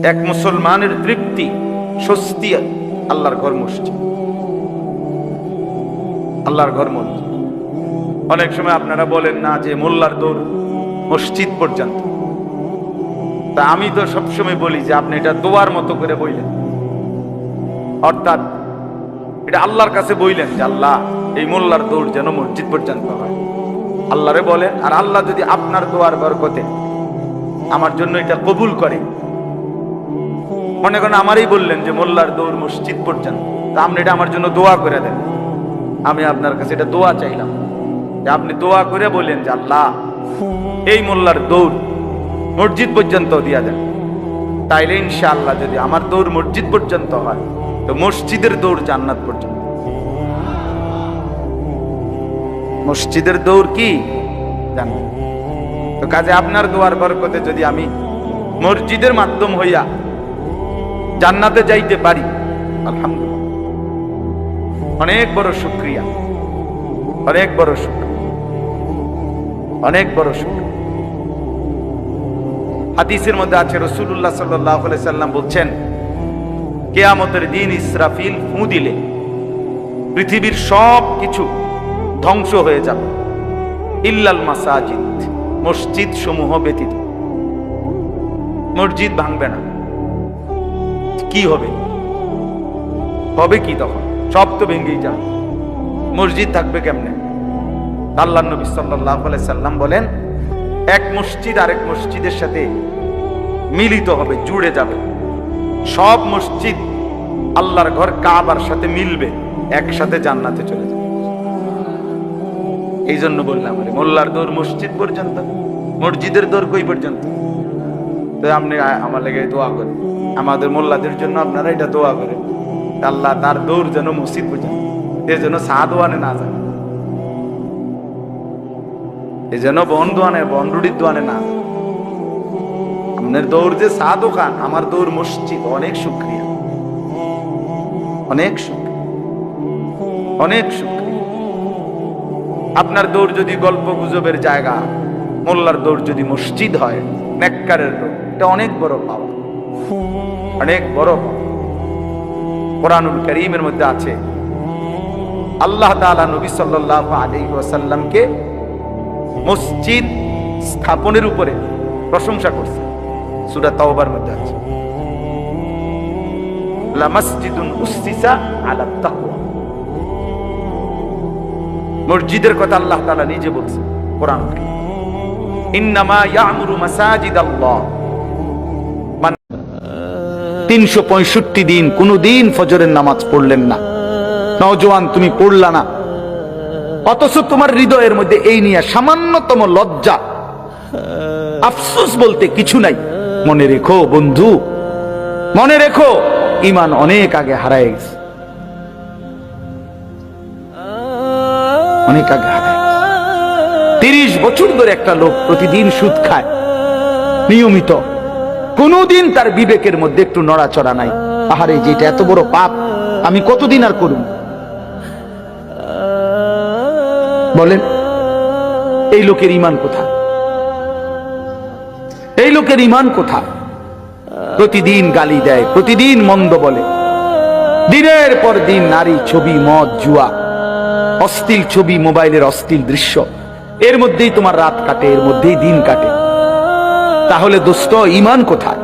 এক মুসলমানের তৃপ্তি, স্বস্তি আল্লাহর ঘর মসজিদ। আল্লাহর ঘর মসজিদ। অনেক সময় আপনারা বলেন, না, যে মোল্লার দৌড় মসজিদ পর্যন্ত। তা আমি তো সবসময় বলি যে আপনি এটা দোয়ার মতো করে বইলেন। অর্থাৎ এটা আল্লাহর কাছে বইলেন যে, আল্লাহ, এই মোল্লার দৌড় যেন মসজিদ পর্যন্ত হয়। আল্লাহরে বলেন, আর আল্লাহ যদি আপনার দোয়ার বরকতে আমার জন্য এটা কবুল করে মনে করেন আমারই বললেন যে মোল্লার দৌড় মসজিদ পর্যন্ত। তা আপনি এটা আমার জন্য দোয়া করে দেন। আমি আপনার কাছে এটা দোয়া চাইলাম। যে আপনি দোয়া করে বলেন যে আল্লাহ, এই মোল্লার দৌড় মসজিদ পর্যন্ত দিয়া দেন। তাইলে ইনশাআল্লাহ যদি আমার দৌড় মসজিদ পর্যন্ত হয়, তো মসজিদের দৌড় জান্নাত পর্যন্ত। মসজিদের দৌড় কি? জান্নাত। তো কাজে আপনার দোয়ার বরকতে যদি আমি মসজিদের মাধ্যম হইয়া জান্নাতে যাইতে পারি। আলহামদুলিল্লাহ। অনেক বড় শুক্রিয়া। অনেক বড় শুক্রিয়া। অনেক বড় শুক্রিয়া। হাদিসের মধ্যে আছে রসুল্লাহ সাল্লাহ সাল্লাম বলছেন, কেয়ামতের দিন ইসরাফিল ফু দিলে পৃথিবীর সব কিছু ধ্বংস হয়ে যাবে। ইল্লাল মাসাজিদ মসজিদ সমূহ ব্যতীত। মসজিদ ভাঙবে না। কি হবে? হবে কি তখন? সব তো ভেঙেই যাবে। মসজিদ থাকবে কেমনে? আল্লাহ নবী সাল্লাহ সাল্লাম বলেন, এক মসজিদ আরেক মসজিদের সাথে মিলিত হবে, জুড়ে যাবে। সব মসজিদ আল্লাহর ঘর কাবার সাথে মিলবে, একসাথে জান্নাতে চলে যাবে। এই জন্য বললাম মোল্লার দৌড় মসজিদ পর্যন্ত, মসজিদের দৌড় কই পর্যন্ত? আপনি আমার লেগে দোয়া করেন। আমাদের মোল্লাদের জন্য আপনারা এটা দোয়া করেন। আল্লাহ তার দৌড় যেন মসজিদ পর্যন্ত এর জন্য সা দোয়ানে না যায়। এই জন্য বন দোয়ানে বনরুডির দোয়ানে না। আপনার দৌড় যে সা দোকান আমার দৌড় মসজিদ, অনেক শুক্রিয়া। অনেক শুক্রিয়া। অনেক শুক্রিয়া। আপনার দৌড় যদি গল্প গুজবের জায়গা, মোল্লার দৌড় যদি মসজিদ হয়, নেককারের দৌড় এটা অনেক বড় পাওয়া। অনেক বড় কোরআনুল করিমের মধ্যে আছে, আল্লাহ তাআলা নবী সাল্লাল্লাহু আলাইহি ওয়াসাল্লামকে মসজিদ স্থাপনের উপরে প্রশংসা করছে। সূরা তাওবার মধ্যে আছে। আলা মসজিদের কথা আল্লাহ তাআলা নিজে বলছে কোরআন। ইন্নামা ইয়ামুরু মাসাজিদ আল্লাহ তিনশো পঁয়ষট্টি দিন কোনদিন ফজরের নামাজ পড়লেন না। নওজোয়ান তুমি পড়লা না। অথচ তোমার হৃদয়ের মধ্যে এই নিয়ে সামান্যতম লজ্জা। আফসোস বলতে কিছু নাই। মনে রেখো বন্ধু, মনে রেখো ইমান অনেক আগে হারায় গেছে। অনেক আগে হারায় তিরিশ বছর ধরে একটা লোক প্রতিদিন সুদ খায়, নিয়মিত। কোনোদিন তার বিবেকের মধ্যে একটু নড়াচড়া নাই। আহারে যেটা এত বড় পাপ, আমি কতদিন আর করুন বলেন, এই লোকের ইমান কোথায়? এই লোকের ইমান কোথায়? প্রতিদিন গালি দেয়, প্রতিদিন মন্দ বলে। দিনের পর দিন নারী ছবি, মদ, জুয়া অস্থিল ছবি, মোবাইলের অস্থিল দৃশ্য। এর মধ্যেই তোমার রাত কাটে, এর মধ্যেই দিন কাটে। তাহলে দোস্ত ইমান কোথায়?